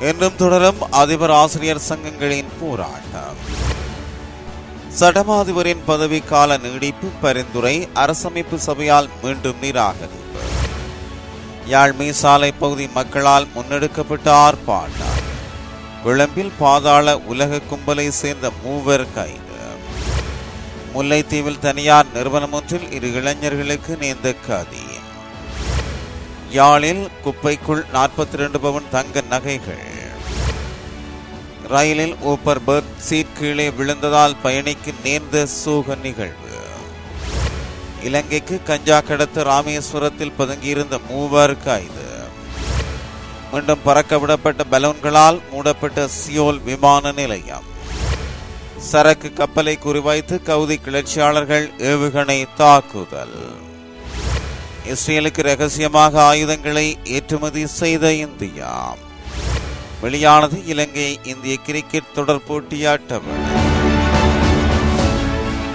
என்றும் தொடரும் அதிபர் ஆசிரியர் சங்கங்களின் போராட்டம் சட்டமாதிபரின் பதவிக்கால நீடிப்பு பரிந்துரை அரசமைப்பு சபையால் மீண்டும் நிராகரிப்பு யாழ் மீசாலை பகுதி மக்களால் முன்னெடுக்கப்பட்ட ஆர்ப்பாட்டம் விளம்பில் பாதாள உலக கும்பலை சேர்ந்த மூவர் கைது முல்லைத்தீவில் தனியார் நிறுவனம் ஒன்றில் இரு இளைஞர்களுக்கு நேர்ந்த கதி யாழில் குப்பைக்குள் நாற்பத்தி ரெண்டு பவன் தங்க நகைகள். ரயிலில் ஊப்பர் பர்த் சீட் கீழே விழுந்ததால் பயணிக்கு நேர்ந்த சூக நிகழ்வு. இலங்கைக்கு கஞ்சா கடத்த ராமேஸ்வரத்தில் பதுங்கியிருந்த மூவர் கைது. மீண்டும் பறக்க விடப்பட்ட பலூன்களால் மூடப்பட்ட சியோல் விமான நிலையம். சரக்கு கப்பலை குறிவைத்து கவுதி கிளர்ச்சியாளர்கள் ஏவுகணை தாக்குதல். இஸ்ரேலுக்கு ரகசியமாக ஆயுதங்களை ஏற்றுமதி செய்த இந்தியா. வெளியானது இலங்கை இந்திய கிரிக்கெட் தொடர் போட்டியாட்டம்.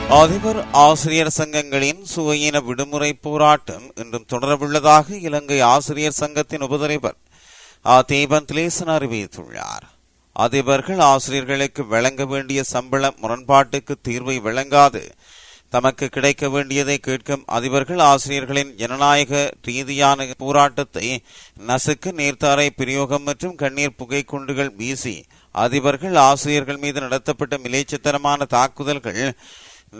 அதிபர் ஆசிரியர் சங்கங்களின் சுவையின விடுமுறை போராட்டம் இன்றும் தொடரவுள்ளதாக இலங்கை ஆசிரியர் சங்கத்தின் உபதலைவர் ஆ. தீபன் திலேசன் அறிவித்துள்ளார். அதிபர்கள் ஆசிரியர்களுக்கு வழங்க வேண்டிய சம்பள முரண்பாட்டுக்கு தீர்வை வழங்காது தமக்கு கிடைக்க வேண்டியதை கேட்கும் அதிபர்கள் ஆசிரியர்களின் ஜனநாயக ரீதியான போராட்டத்தை நசுக்கு நேர்த்தாரை பிரயோகம் மற்றும் கண்ணீர் புகை குண்டுகள் வீசி அதிபர்கள் ஆசிரியர்கள் மீது நடத்தப்பட்ட மிலேச்சத்தனமான தாக்குதல்கள்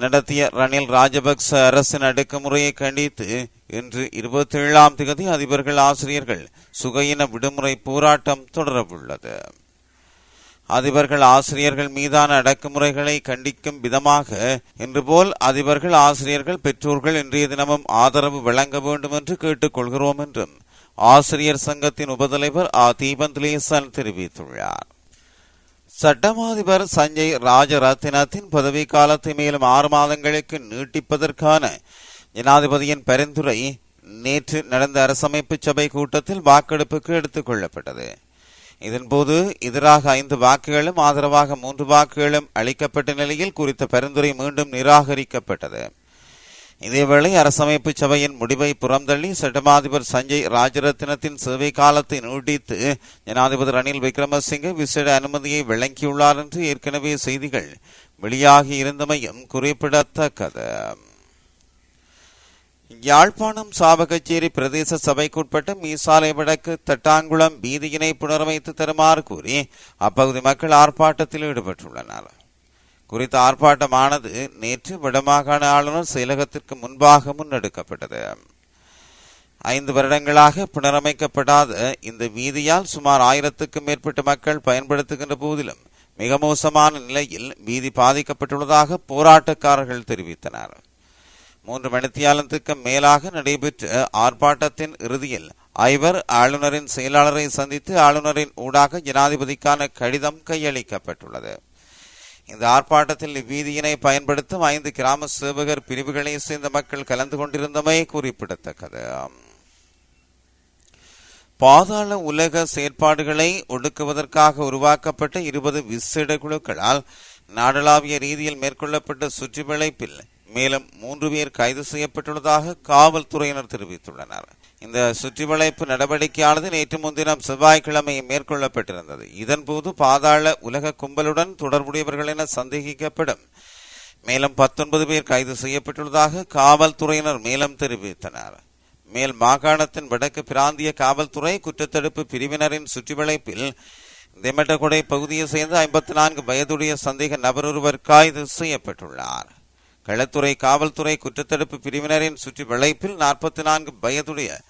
நடத்திய ரணில் ராஜபக்ச அரசின் அடுக்குமுறையை கண்டித்து இன்று இருபத்தி ஏழாம் தேதி அதிபர்கள் ஆசிரியர்கள் சுகையின விடுமுறை போராட்டம் தொடரவுள்ளது. அதிபர்கள் ஆசிரியர்கள் மீதான அடக்குமுறைகளை கண்டிக்கும் விதமாக இன்று போல் அதிபர்கள் ஆசிரியர்கள் பெற்றோர்கள் இன்றைய தினமும் ஆதரவு வழங்க வேண்டும் என்று கேட்டுக்கொள்கிறோம் என்றும் ஆசிரியர் சங்கத்தின் உபதலைவர் ஆ. தீபந்த்லேசன் தெரிவித்துள்ளார். சட்டமாதிபர் சஞ்சய் ராஜரத்தினத்தின் பதவிக்காலத்தை மேலும் ஆறு மாதங்களுக்கு நீட்டிப்பதற்கான ஜனாதிபதியின் பரிந்துரை நேற்று நடந்த அரசமைப்பு சபை கூட்டத்தில் வாக்கெடுப்புக்கு எடுத்துக் கொள்ளப்பட்டது. இதன்போது எதிராக ஐந்து வாக்குகளும் ஆதரவாக மூன்று வாக்குகளும் அளிக்கப்பட்ட நிலையில் குறித்த பரிந்துரை மீண்டும் நிராகரிக்கப்பட்டது. இதேவேளை அரசமைப்பு சபையின் முடிவை புறந்தள்ளி சட்டமாதிபர் சஞ்சய் ராஜரத்னத்தின் சேவை காலத்தை நீட்டித்து ஜனாதிபதி ரணில் விக்ரமசிங்கே விசேட அனுமதியை வழங்கியுள்ளார் என்று ஏற்கனவே செய்திகள் வெளியாகி இருந்தமையும் குறிப்பிடத்தக்கது. யாழ்ப்பாணம் சாவகச்சேரி பிரதேச சபைக்குட்பட்ட மீசாலை வடக்கு தட்டாங்குளம் வீதியினை புனரமைத்து தருமாறு கூறி அப்பகுதி மக்கள் ஆர்ப்பாட்டத்தில் ஈடுபட்டுள்ளனர். குறித்த ஆர்ப்பாட்டமானது நேற்று வடமாகாண ஆளுநர் செயலகத்திற்கு முன்பாக முன்னெடுக்கப்பட்டது. ஐந்து வருடங்களாக புனரமைக்கப்படாத இந்த வீதியால் சுமார் ஆயிரத்துக்கும் மேற்பட்ட மக்கள் பயன்படுத்துகின்ற போதிலும் மிக மோசமான நிலையில் வீதி பாதிக்கப்பட்டுள்ளதாக போராட்டக்காரர்கள் தெரிவித்தனர். மூன்று மணித்தியாலத்துக்கு மேலாக நடைபெற்ற ஆர்ப்பாட்டத்தின் இறுதியில் ஐவர் ஆளுநரின் செயலாளரை சந்தித்து ஆளுநரின் ஊடாக ஜனாதிபதிக்கான கடிதம் கையளிக்கப்பட்டுள்ளது. இந்த ஆர்ப்பாட்டத்தில் இவ்வீதியினை பயன்படுத்தும் ஐந்து கிராம சேவகர் பிரிவுகளை சேர்ந்த மக்கள் கலந்து கொண்டிருந்தமை குறிப்பிடத்தக்கது. பாதாள உலக செயற்பாடுகளை ஒடுக்குவதற்காக உருவாக்கப்பட்ட இருபது விசேட குழுக்களால் நாடளாவிய ரீதியில் மேற்கொள்ளப்பட்ட சுற்றுவளைப்பில் மேலும் மூன்று பேர் கைது செய்யப்பட்டுள்ளதாக காவல்துறையினர் தெரிவித்துள்ளனர். இந்த சுற்றிவளைப்பு நடவடிக்கையானது நேற்று முன்தினம் செவ்வாய்க்கிழமை மேற்கொள்ளப்பட்டிருந்தது. இதன்போது பாதாள உலக கும்பலுடன் தொடர்புடையவர்கள் என சந்தேகிக்கப்படும். மேலும் பத்தொன்பது பேர் கைது செய்யப்பட்டுள்ளதாக காவல்துறையினர் மேலும் தெரிவித்தனர். மேல் மாகாணத்தின் வடக்கு பிராந்திய காவல்துறை குற்றத்தடுப்பு பிரிவினரின் சுற்றிவளைப்பில் தெமட்டகொடை பகுதியை சேர்ந்த ஐம்பத்தி நான்கு வயதுடைய சந்தேக நபர் ஒருவர் கைது செய்யப்பட்டுள்ளார். களத்துறை காவல்துறை குற்றத்தடுப்பு பிரிவினரின் சுற்றி வளைப்பில் நாற்பத்தி நான்கு வயதுடைய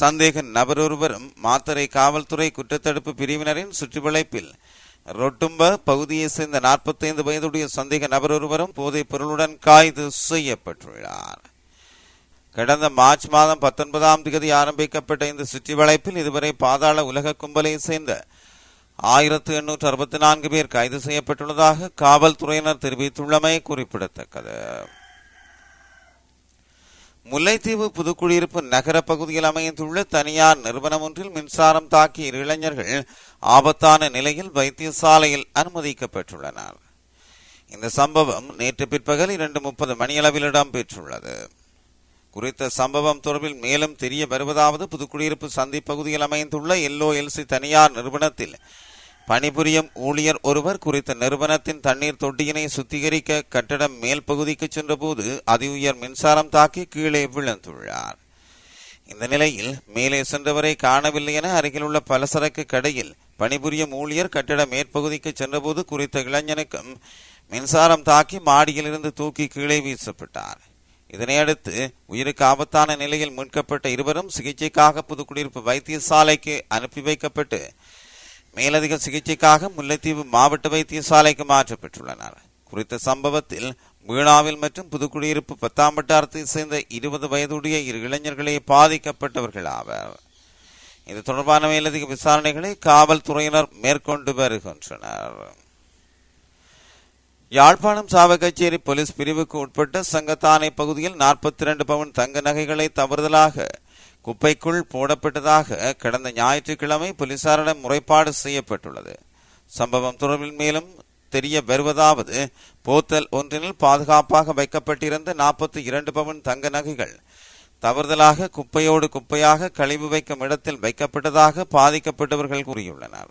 சந்தேக நபர் ஒருவரும் மாத்தரை காவல்துறை குற்றத்தடுப்பு பிரிவினரின் சுற்றி வளைப்பில் ரொட்டும்ப பகுதியை சேர்ந்த நாற்பத்தைந்து வயதுடைய சந்தேக நபர் ஒருவரும் போதைப் பொருளுடன் கைது செய்யப்பட்டுள்ளார். கடந்த மார்ச் மாதம் பத்தொன்பதாம் தேதி ஆரம்பிக்கப்பட்ட இந்த சுற்றி வளைப்பில் இதுவரை பாதாள உலக கும்பலை சேர்ந்த ஆயிரத்து எண்ணூற்று அறுபத்தி நான்கு பேர் கைது செய்யப்பட்டுள்ளதாக காவல்துறையினர் தெரிவித்துள்ளமை குறிப்பிடத்தக்கது. முல்லைத்தீவு புதுக்குடியிருப்பு நகர பகுதியில் அமைந்துள்ள தனியார் நிறுவனம் ஒன்றில் மின்சாரம் தாக்கிய இரு இளைஞர்கள் ஆபத்தான நிலையில் வைத்தியசாலையில் அனுமதிக்கப்பட்டுள்ளனர். இந்த சம்பவம் நேற்று பிற்பகல் இரண்டு முப்பது மணியளவில் இடம்பெற்றுள்ளது. குறித்த சம்பவம் தொடர்பில் மேலும் தெரிய வருவதாவது புதுக்குடியிருப்பு சந்தி பகுதியில் அமைந்துள்ள எல்ஓஎல்சி தனியார் நிறுவனத்தில் பணிபுரியும் ஊழியர் ஒருவர் குறித்த நிறுவனத்தின் தண்ணீர் தொட்டியினை சுத்திகரிக்க கட்டடம் மேல் பகுதிக்கு சென்றபோது அதி உயர் மின்சாரம் தாக்கி கீழே விழுந்துள்ளார். இந்த நிலையில் மேலே சென்றவரை காணவில்லை என அருகிலுள்ள பலசரக்கு கடையில் பணிபுரியும் ஊழியர் கட்டட மேற்பகுதிக்கு சென்றபோது குறித்த இளைஞனுக்கும் மின்சாரம் தாக்கி மாடியிலிருந்து தூக்கி கீழே வீசப்பட்டார். இதனையடுத்து உயிருக்கு ஆபத்தான நிலையில் மீட்கப்பட்ட இருவரும் சிகிச்சைக்காக புதுக்குடியிருப்பு வைத்தியசாலைக்கு அனுப்பி வைக்கப்பட்டு மேலதிக சிகிச்சைக்காக முல்லைத்தீவு மாவட்ட வைத்தியசாலைக்கு மாற்றப்பட்டுள்ளனர் குறித்த சம்பவத்தில் மீனாவில் மற்றும் புதுக்குடியிருப்பு பத்தாம் வட்டாரத்தை சேர்ந்த இருபது வயதுடைய இரு இளைஞர்களே பாதிக்கப்பட்டவர்கள் ஆவர். இது தொடர்பான மேலதிக விசாரணைகளை காவல்துறையினர் மேற்கொண்டு வருகின்றனர். யாழ்ப்பாணம் சாவகச்சேரி போலீஸ் பிரிவுக்கு உட்பட்ட சங்கத்தானை பகுதியில் நாற்பத்தி இரண்டு பவுன் தங்க நகைகளை தவறுதலாக குப்பைக்குள் போடப்பட்டதாக கடந்த ஞாயிற்றுக்கிழமை போலீசாரிடம் முறைப்பாடு செய்யப்பட்டுள்ளது. சம்பவம் தொடர்பில் மேலும் தெரிய வருவதாவது போத்தல் ஒன்றினில் பாதுகாப்பாக வைக்கப்பட்டிருந்த நாற்பத்தி இரண்டு பவுன் தங்க நகைகள் தவறுதலாக குப்பையோடு குப்பையாக கழிவு வைக்கும் இடத்தில் வைக்கப்பட்டதாக பாதிக்கப்பட்டவர்கள் கூறியுள்ளனர்.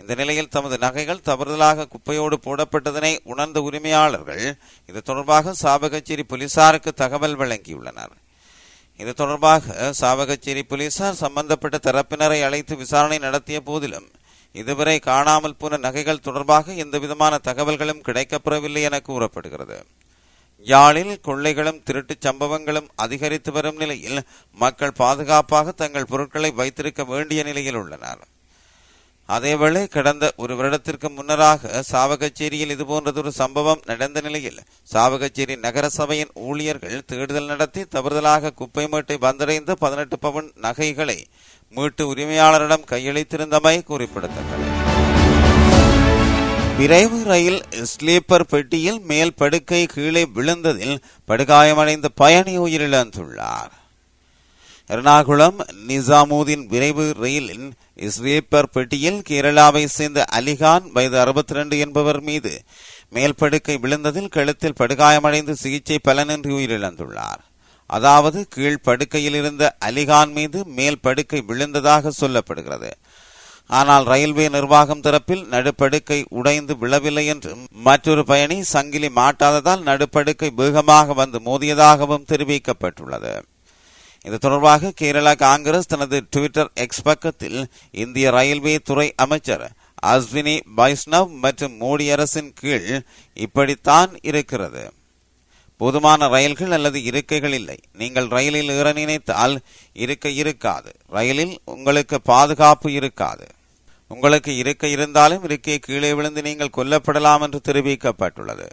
இந்த நிலையில் தமது நகைகள் தவறுதலாக குப்பையோடு போடப்பட்டதனை உணர்ந்த உரிமையாளர்கள் இது தொடர்பாக சாபகச்சேரி போலீசாருக்கு தகவல் வழங்கியுள்ளனர். இது தொடர்பாக சாவகச்சேரி போலீசார் சம்பந்தப்பட்ட தரப்பினரை அழைத்து விசாரணை நடத்திய போதிலும் இதுவரை காணாமல் போன நகைகள் தொடர்பாக எந்தவிதமான தகவல்களும் கிடைக்கப்பெறவில்லை என கூறப்படுகிறது. யாழில் கொள்ளைகளும் திருட்டுச் சம்பவங்களும் அதிகரித்து வரும் நிலையில் மக்கள் பாதுகாப்பாக தங்கள் பொருட்களை வைத்திருக்க வேண்டிய நிலையில் உள்ளனர். அதேவேளை கடந்த ஒரு வருடத்திற்கு முன்னராக சாவகச்சேரியில் இதுபோன்றதொரு சம்பவம் நடந்த நிலையில் சாவகச்சேரி நகரசபையின் ஊழியர்கள் தேடுதல் நடத்தி தவறுதலாக குப்பை மேட்டை வந்தடைந்த பதினெட்டு பவுன் நகைகளை மீட்டு உரிமையாளரிடம் கையளித்திருந்தமை குறிப்பிடத்தக்கது. விரைவு ரயில் ஸ்லீப்பர் பெட்டியில் மேல் படுக்கை கீழே விழுந்ததில் படுகாயமடைந்த பயணி உயிரிழந்துள்ளார். எர்ணாகுளம் நிசாமுதீன் விரைவு ரயிலின் ஸ்லீப்பர் பெட்டியில் கேரளாவை சேர்ந்த அலிகான் வயது அறுபத்தி ரெண்டு என்பவர் மீது மேல் படுக்கை விழுந்ததில் கழுத்தில் படுகாயமடைந்து சிகிச்சை பலனின்றி உயிரிழந்துள்ளார். அதாவது கீழ் படுக்கையில் இருந்த அலிகான் மீது மேல் படுக்கை விழுந்ததாக சொல்லப்படுகிறது. ஆனால் ரயில்வே நிர்வாகம் தரப்பில் நடுப்படுக்கை உடைந்து விழவில்லை என்றும் மற்றொரு பயணி சங்கிலி மாட்டாததால் நடுப்படுக்கை வேகமாக வந்து மோதியதாகவும் தெரிவிக்கப்பட்டுள்ளது. இது தொடர்பாக கேரளா காங்கிரஸ் தனது டுவிட்டர் எக்ஸ் பக்கத்தில் இந்திய ரயில்வே துறை அமைச்சர் அஸ்வினி வைஷ்ணவ் மற்றும் மோடி அரசின் கீழ் இப்படித்தான் இருக்கிறது. போதுமான ரயில்கள் அல்லது இருக்கைகள் இல்லை. நீங்கள் ரயிலில் ஏற நினைத்தால் இருக்கை இருக்காது. ரயிலில் உங்களுக்கு பாதுகாப்பு இருக்காது. உங்களுக்கு இருக்கை இருந்தாலும் இருக்கை கீழே விழுந்து நீங்கள் கொல்லப்படலாம் என்று தெரிவிக்கப்பட்டுள்ளது.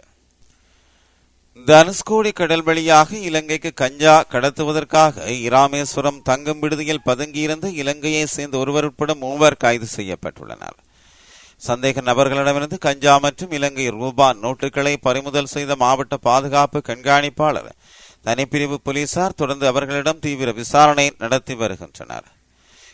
தனுஷ்கோடி கடல் வழியாக இலங்கைக்கு கஞ்சா கடத்துவதற்காக இராமேஸ்வரம் தங்கும் விடுதியில் பதுங்கியிருந்த இலங்கையை சேர்ந்த ஒருவர் உட்பட மூவர் கைது செய்யப்பட்டுள்ளனர். சந்தேக நபர்களிடமிருந்து கஞ்சா மற்றும் இலங்கை ரூபா நோட்டுகளை பறிமுதல் செய்த மாவட்ட பாதுகாப்பு கண்காணிப்பாளர் தனிப்பிரிவு போலீசார் தொடர்ந்து அவர்களிடம் தீவிர விசாரணை நடத்தி வருகின்றனர்.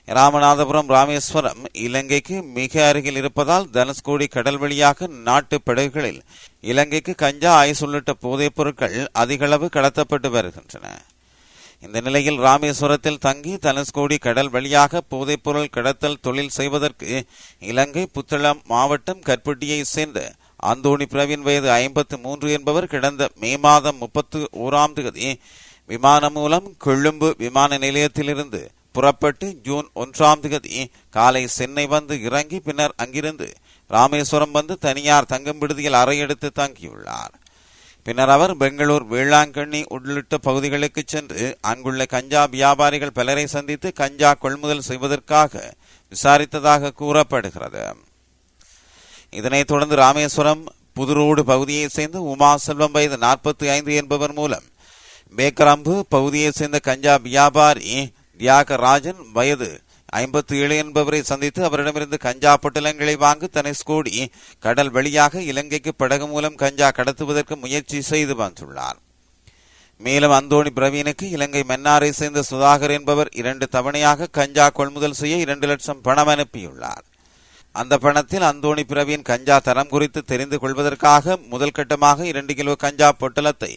ராமநாதபுரம் ராமேஸ்வரம் இலங்கைக்கு மிக அருகில் இருப்பதால் தனுஷ்கோடி கடல் வழியாக நாட்டு படகுகளில் இலங்கைக்கு கஞ்சா ஐஸ் உள்ளிட்ட போதைப் பொருட்கள் அதிகளவு கடத்தப்பட்டு வருகின்றன. இந்த நிலையில் ராமேஸ்வரத்தில் தங்கி தனுஷ்கோடி கடல் வழியாக போதைப்பொருள் கடத்தல் தொழில் செய்வதற்கு இலங்கை புத்தளம் மாவட்டம் கற்பட்டியைச் சேர்ந்த அந்தோணி பிரவீன் வயது ஐம்பத்து மூன்று என்பவர் கடந்த மே மாதம் முப்பத்து ஓராம் தேதி விமானம் மூலம் கொழும்பு விமான நிலையத்திலிருந்து புறப்பட்டு ஜூன் ஒன்றாம் தேதி காலை சென்னை வந்து இறங்கி பின்னர் அங்கிருந்து ராமேஸ்வரம் வந்து தனியார் தங்கும் விடுதியில் அறையெடுத்து தங்கியுள்ளார். பின்னர் அவர் பெங்களூர் வேளாங்கண்ணி உள்ளிட்ட பகுதிகளுக்கு சென்று அங்குள்ள கஞ்சா வியாபாரிகள் பலரை சந்தித்து கஞ்சா கொள்முதல் செய்வதற்காக விசாரித்ததாக கூறப்படுகிறது. இதனைத் தொடர்ந்து ராமேஸ்வரம் புதுரோடு பகுதியைச் சேர்ந்த உமா செல்வம் வயது நாற்பத்தி ஐந்து என்பவர் மூலம் பேக்கரம்பு பகுதியைச் சேர்ந்த கஞ்சா வியாபாரி தியாகராஜன் வயது ஐம்பத்தி ஏழு என்பவரை சந்தித்து அவரிடமிருந்து கஞ்சா பொட்டலங்களை வாங்கி தன்னை ஸ்கூடி கடல் வழியாக இலங்கைக்கு படகு மூலம் கஞ்சா கடத்துவதற்கு முயற்சி செய்து வந்துள்ளார். மேலும் அந்தோணி பிரவீனுக்கு இலங்கை மன்னாரை சேர்ந்த சுதாகர் என்பவர் இரண்டு தவணையாக கஞ்சா கொள்முதல் செய்ய இரண்டு லட்சம் பணம் அனுப்பியுள்ளார். அந்த பணத்தில் அந்தோணி பிரவீன் கஞ்சா தரம் குறித்து தெரிந்து கொள்வதற்காக முதல் கட்டமாக இரண்டு கிலோ கஞ்சா பொட்டலத்தை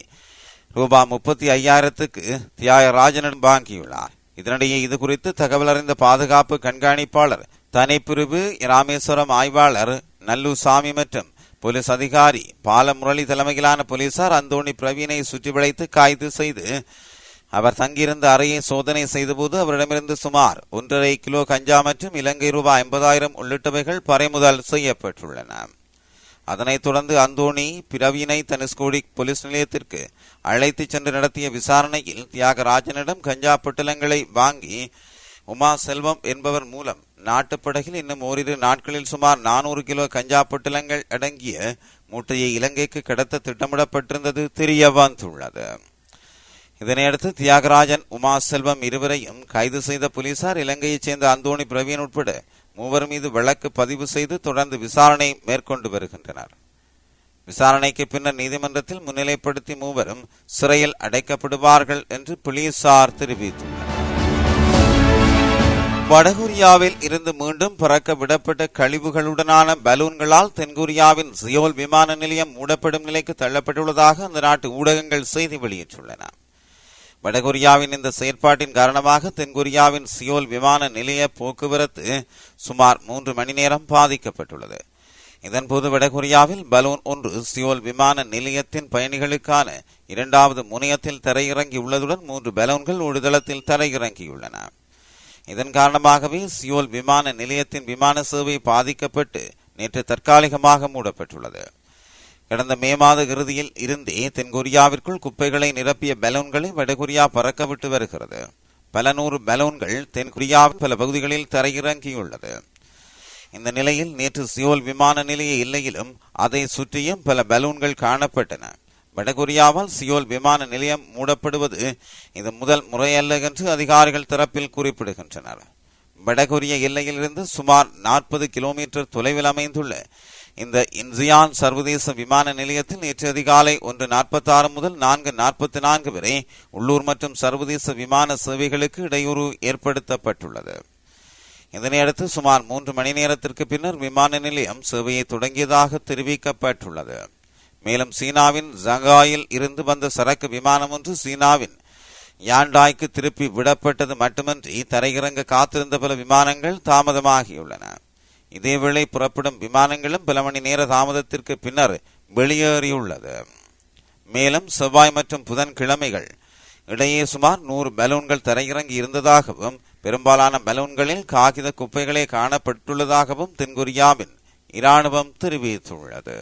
ரூபாய் முப்பத்தி ஐயாயிரத்துக்கு தியாகராஜனிடம் வாங்கியுள்ளார். இதனிடையே இது குறித்து தகவல் அறிந்த பாதுகாப்பு கண்காணிப்பாளர் தனிப்பிரிவு ராமேஸ்வரம் ஆய்வாளர் நல்லுசாமி மற்றும் போலீஸ் அதிகாரி பாலமுரளி தலைமையிலான போலீசார் அந்தோணி பிரவீனை சுற்றி வளைத்து கைது செய்து அவர் தங்கியிருந்த அறையை சோதனை செய்தபோது அவரிடமிருந்து சுமார் ஒன்றரை கிலோ கஞ்சா மற்றும் இலங்கை ரூபாய் ஐம்பதாயிரம் உள்ளிட்டவைகள் பறிமுதல் செய்யப்பட்டுள்ளன. அதனைத் தொடர்ந்து அந்தோணி பிறவியினை தனுஷ்கோடி போலீஸ் நிலையத்திற்கு அழைத்துச் சென்று நடத்திய விசாரணையில் தியாகராஜனிடம் கஞ்சா பொட்டலங்களை வாங்கி உமா செல்வம் என்பவர் மூலம் நாட்டுப்படகில் இன்னும் ஓரிரு நாட்களில் சுமார் நானூறு கிலோ கஞ்சா பொட்டலங்கள் அடங்கிய மூட்டையை இலங்கைக்கு கடத்த திட்டமிடப்பட்டிருந்தது தெரிய வந்துள்ளது. இதனையடுத்து தியாகராஜன் உமா செல்வம் இருவரையும் கைது செய்த போலீசார் இலங்கையைச் சேர்ந்த அந்தோணி பிரவீன் உட்பட மூவர் மீது வழக்கு பதிவு செய்து தொடர்ந்து விசாரணை மேற்கொண்டு வருகின்றனர். விசாரணைக்கு பின்னர் நீதிமன்றத்தில் முன்னிலைப்படுத்தி மூவரும் சிறையில் அடைக்கப்படுவார்கள் என்று போலீசார் தெரிவித்துள்ளனர். வடகொரியாவில் இருந்து மீண்டும் பறக்க விடப்பட்ட கழிவுகளுடனான பலூன்களால் தென்கொரியாவின் சியோல் விமான நிலையம் மூடப்படும் நிலைக்கு தள்ளப்பட்டுள்ளதாக அந்த நாட்டு ஊடகங்கள் செய்தி வெளியிட்டுள்ளன. வடகொரியாவின் இந்த செயற்பாட்டின் காரணமாக தென்கொரியாவின் சியோல் விமான நிலைய போக்குவரத்து சுமார் மூன்று மணி நேரம் பாதிக்கப்பட்டுள்ளது. இதன்போது வடகொரியாவில் பலூன் ஒன்று சியோல் விமான நிலையத்தின் பயணிகளுக்கான இரண்டாவது முனையத்தில் தரையிறங்கியுள்ளதுடன் மூன்று பலூன்கள் ஒருதளத்தில் தரையிறங்கியுள்ளன. இதன் காரணமாகவே சியோல் விமான நிலையத்தின் விமான சேவை பாதிக்கப்பட்டு நேற்று தற்காலிகமாக மூடப்பட்டுள்ளது. கடந்த மே மாத இறுதியில் இருந்தே தென்கொரியாவிற்குள் குப்பைகளை நிரப்பிய பலூன்களை வடகொரியா பறக்கவிட்டு வருகிறது. பல நூறு பலூன்கள் தென்கொரியாவின் பல பகுதிகளில் தரையிறங்கியுள்ளது. இந்த நிலையில் நேற்று சியோல் விமான நிலைய எல்லையிலும் அதை சுற்றியும் பல பலூன்கள் காணப்பட்டன. வடகொரியாவால் சியோல் விமான நிலையம் மூடப்படுவது இது முதல் முறையல்ல என்று அதிகாரிகள் தரப்பில் குறிப்பிடுகின்றனர். வடகொரிய எல்லையிலிருந்து சுமார் நாற்பது கிலோமீட்டர் தொலைவில் அமைந்துள்ள இந்த இன்சியான் சர்வதேச விமான நிலையத்தில் நேற்று அதிகாலை ஒன்று நாற்பத்தி ஆறு முதல் நான்கு நாற்பத்தி நான்கு வரை உள்ளூர் மற்றும் சர்வதேச விமான சேவைகளுக்கு இடையூறு ஏற்படுத்தப்பட்டுள்ளது. இதனையடுத்து சுமார் மூன்று மணி நேரத்திற்கு பின்னர் விமான நிலையம் சேவையை தொடங்கியதாக தெரிவிக்கப்பட்டுள்ளது. மேலும் சீனாவின் ஜங்காயில் இருந்து வந்த சரக்கு விமானம் ஒன்று சீனாவின் யாண்டாய்க்கு திருப்பி விடப்பட்டது மட்டுமின்றி தரையிறங்க காத்திருந்த பல விமானங்கள் தாமதமாகியுள்ளன. இதேவேளை புறப்படும் விமானங்களும் பல மணி நேர தாமதத்திற்கு பின்னர் வெளியேறியுள்ளது. மேலும் செவ்வாய் மற்றும் புதன்கிழமைகள் இடையே சுமார் நூறு பலூன்கள் தரையிறங்கி இருந்ததாகவும் பெரும்பாலான பலூன்களில் காகித குப்பைகளே காணப்பட்டுள்ளதாகவும் தென்கொரியாவின் இராணுவம் தெரிவித்துள்ளது.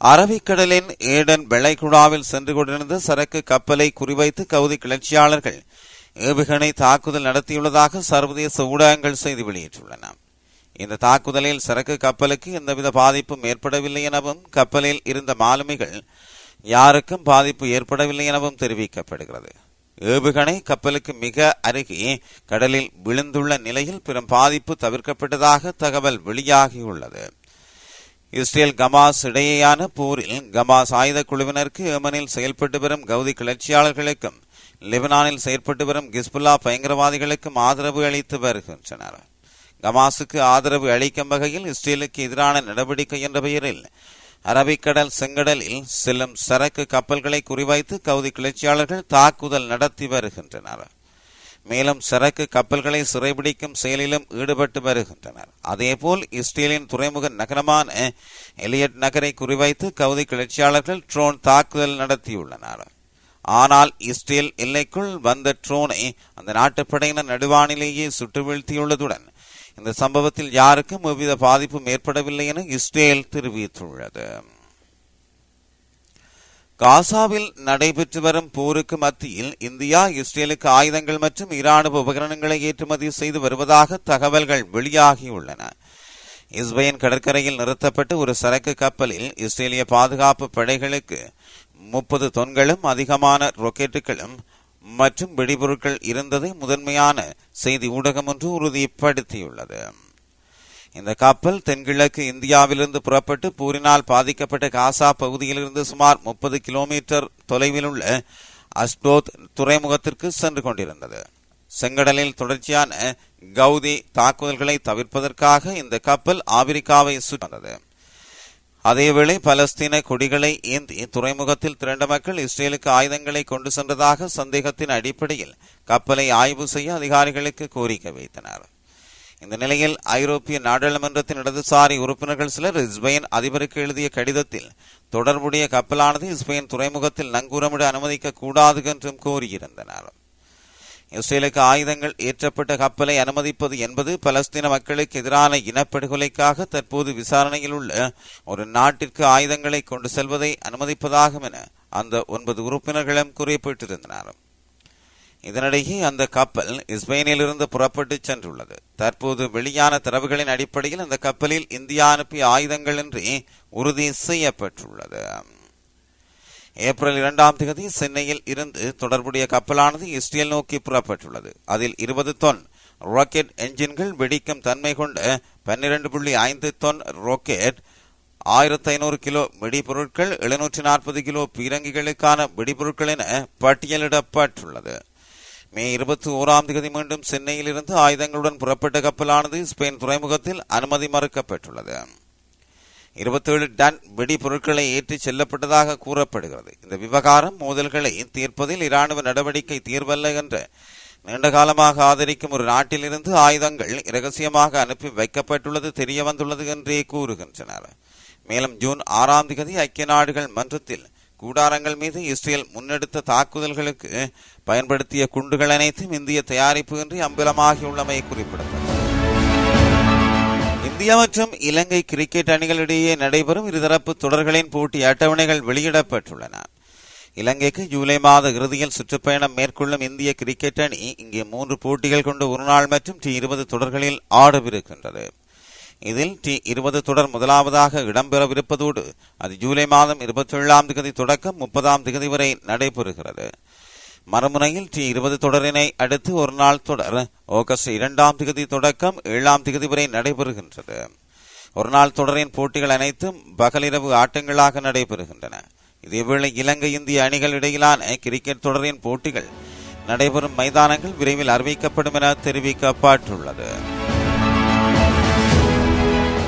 அரபிக்கடலின் ஏடன் வெள்ளைக்குழாவில் சென்று கொண்டிருந்த சரக்கு கப்பலை குறிவைத்து கவுதி கிளர்ச்சியாளர்கள் ஏவுகணை தாக்குதல் நடத்தியுள்ளதாக சர்வதேச ஊடகங்கள் செய்தி வெளியிட்டுள்ளன. இந்த தாக்குதலில் சரக்கு கப்பலுக்கு எந்தவித பாதிப்பும் ஏற்படவில்லை எனவும் கப்பலில் இருந்த மாலுமிகள் யாருக்கும் பாதிப்பு ஏற்படவில்லை எனவும் தெரிவிக்கப்படுகிறது. ஏவுகணை கப்பலுக்கு மிக அருகே கடலில் விழுந்துள்ள நிலையில் பெரும் பாதிப்பு தவிர்க்கப்பட்டதாக தகவல் வெளியாகியுள்ளது. இஸ்ரேல் கமாஸ் இடையேயான போரில் கமாஸ் ஆயுத குழுவினருக்கு ஏமனில் செயல்பட்டு வரும் கவுதி கிளர்ச்சியாளர்களுக்கும் லெபனானில் செயற்பட்டு வரும் கிஸ்புல்லா பயங்கரவாதிகளுக்கும் ஆதரவு அளித்து வருகின்றனர். கமாஸுக்கு ஆதரவு அளிக்கும் வகையில் இஸ்ரேலுக்கு எதிரான நடவடிக்கை என்ற பெயரில் அரபிக்கடல் செங்கடலில் செல்லும் சரக்கு கப்பல்களை குறிவைத்து கவுதி கிளர்ச்சியாளர்கள் தாக்குதல் நடத்தி வருகின்றனர். மேலும் சரக்கு கப்பல்களை சிறைபிடிக்கும் செயலிலும் ஈடுபட்டு வருகின்றனர். அதேபோல் இஸ்ரேலின் துறைமுக நகரமான எலியட் நகரை குறிவைத்து கவுதி கிளர்ச்சியாளர்கள் ட்ரோன் தாக்குதல் நடத்தியுள்ளனர். ஆனால் இஸ்ரேல் எல்லைக்குள் வந்த ட்ரோனை அந்த நாட்டுப்படையினர் நடுவானிலேயே சுட்டு வீழ்த்தியுள்ளதுடன் இந்த சம்பவத்தில் யாருக்கும் எவ்வித பாதிப்பும் ஏற்படவில்லை என இஸ்ரேல் தெரிவித்துள்ளது. காசாவில் நடைபெற்று வரும் போருக்கு மத்தியில் இந்தியா இஸ்ரேலுக்கு ஆயுதங்கள் மற்றும் இராணுவ உபகரணங்களை ஏற்றுமதி செய்து வருவதாக தகவல்கள் வெளியாகியுள்ளன. இஸ்பெயின் கடற்கரையில் நிறுத்தப்பட்ட ஒரு சரக்கு கப்பலில் இஸ்ரேலிய பாதுகாப்பு படைகளுக்கு முப்பது தொன்களும் அதிகமான ராக்கெட்டுகளும் மற்றும் வெடிபொருட்கள் இருந்ததை முதன்மையான செய்தி ஊடகம் ஒன்று உறுதிப்படுத்தியுள்ளது. இந்த கப்பல் தென்கிழக்கு இந்தியாவிலிருந்து புறப்பட்டு போரினால் பாதிக்கப்பட்ட காசா பகுதியிலிருந்து சுமார் முப்பது கிலோமீட்டர் தொலைவில் உள்ள அஸ்டோத் துறைமுகத்திற்கு சென்று கொண்டிருந்தது. செங்கடலில் தொடர்ச்சியான கவுதி தாக்குதல்களை தவிர்ப்பதற்காக இந்த கப்பல் ஆப்பிரிக்காவை சுற்றி வந்தது அதேவேளை பலஸ்தீன கொடிகளை ஏந்தி துறைமுகத்தில் திரண்ட மக்கள் இஸ்ரேலுக்கு ஆயுதங்களை கொண்டு சென்றதாக சந்தேகத்தின் அடிப்படையில் கப்பலை ஆய்வு செய்ய அதிகாரிகளுக்கு கோரிக்கை வைத்தனர். இந்த நிலையில் ஐரோப்பிய நாடாளுமன்றத்தின் இடதுசாரி உறுப்பினர்கள் சிலர் இஸ்பெயின் அதிபருக்கு எழுதிய கடிதத்தில் தொடர்புடைய கப்பலானது இஸ்பெயின் துறைமுகத்தில் நங்கூரமிட அனுமதிக்க கூடாது என்றும் கோரியிருந்தனர். இஸ்ரேலுக்கு ஆயுதங்கள் ஏற்றப்பட்ட கப்பலை அனுமதிப்பது என்பது பலஸ்தீன மக்களுக்கு எதிரான இனப்படுகொலைக்காக தற்போது விசாரணையில் உள்ள ஒரு நாட்டிற்கு ஆயுதங்களை கொண்டு செல்வதை அனுமதிப்பதாகும் என அந்த ஒன்பது உறுப்பினர்களும் குறிப்பிட்டிருந்தனர். இதனிடையே அந்த கப்பல் இஸ்பெயினிலிருந்து புறப்பட்டு சென்றுள்ளது. தற்போது வெளியான தரவுகளின் அடிப்படையில் அந்த கப்பலில் இந்தியா அனுப்பிய ஆயுதங்கள் இன்றி உறுதி செய்யப்பட்டுள்ளது. ஏப்ரல் இரண்டாம் தேதி சென்னையில் இருந்து தொடர்புடைய கப்பலானது இஸ்ரேல் நோக்கி புறப்பட்டுள்ளது. அதில் இருபது தொன் ராக்கெட் என்ஜின்கள் வெடிக்கும் தன்மை கொண்ட பன்னிரண்டு புள்ளி ஐந்து தொன் ராக்கெட் ஆயிரத்தி ஐநூறு கிலோ வெடிபொருட்கள் எழுநூற்றி நாற்பது கிலோ பீரங்கிகளுக்கான வெடிபொருட்கள் என பட்டியலிடப்பட்டுள்ளது. மே இருபத்தி ஓராம் தேதி மீண்டும் சென்னையில் இருந்து ஆயுதங்களுடன் புறப்பட்ட கப்பலானது ஸ்பெயின் துறைமுகத்தில் அனுமதி மறுக்கப்பட்டுள்ளது. இருபத்தேழு டன் வெடி பொருட்களை ஏற்றிச் செல்லப்பட்டதாக கூறப்படுகிறது. இந்த விவகாரம் மோதல்களை தீர்ப்பதில் இராணுவ நடவடிக்கை தீர்வல்ல என்ற நீண்ட காலமாக ஆதரிக்கும் ஒரு நாட்டிலிருந்து ஆயுதங்கள் இரகசியமாக அனுப்பி வைக்கப்பட்டுள்ளது தெரிய வந்துள்ளது என்றே கூறுகின்றனர். மேலும் ஜூன் ஆறாம் தேதி ஐக்கிய நாடுகள் மன்றத்தில் கூடாரங்கள் மீது இஸ்ரேல் முன்னெடுத்த தாக்குதல்களுக்கு பயன்படுத்திய குண்டுகள் அனைத்தும் இந்திய தயாரிப்பு என்று அம்பலமாகியுள்ளமை குறிப்பிடத்தக்கது. இந்தியா மற்றும் இலங்கை கிரிக்கெட் அணிகளிடையே நடைபெறும் இருதரப்பு தொடர்களின் போட்டி அட்டவணைகள் வெளியிடப்பட்டுள்ளன. இலங்கைக்கு ஜூலை மாத இறுதியில் சுற்றுப்பயணம் மேற்கொள்ளும் இந்திய கிரிக்கெட் அணி இங்கே மூன்று போட்டிகள் கொண்ட ஒருநாள் மற்றும் டி இருபது தொடர்களில் ஆடவிருக்கின்றது. இதில் டி இருபது தொடர் முதலாவதாக இடம்பெறவிருப்பதோடு அது ஜூலை மாதம் இருபத்தி ஏழாம் திகதி தொடக்கம் முப்பதாம் திகதி வரை நடைபெறுகிறது. மறுமுனையில் டி இருபது தொடரினை அடுத்து ஒரு நாள் தொடர். ஆகஸ்ட் இரண்டாம் திகதி தொடக்கம் ஏழாம் திகதி வரை நடைபெறுகின்றது. ஒரு நாள் தொடரின் போட்டிகள் அனைத்தும் பகலிரவு ஆட்டங்களாக நடைபெறுகின்றன. இதேவேளை இலங்கை இந்திய அணிகள் இடையிலான கிரிக்கெட் தொடரின் போட்டிகள் நடைபெறும் மைதானங்கள் விரைவில் அறிவிக்கப்படும் என தெரிவிக்கப்பட்டுள்ளது.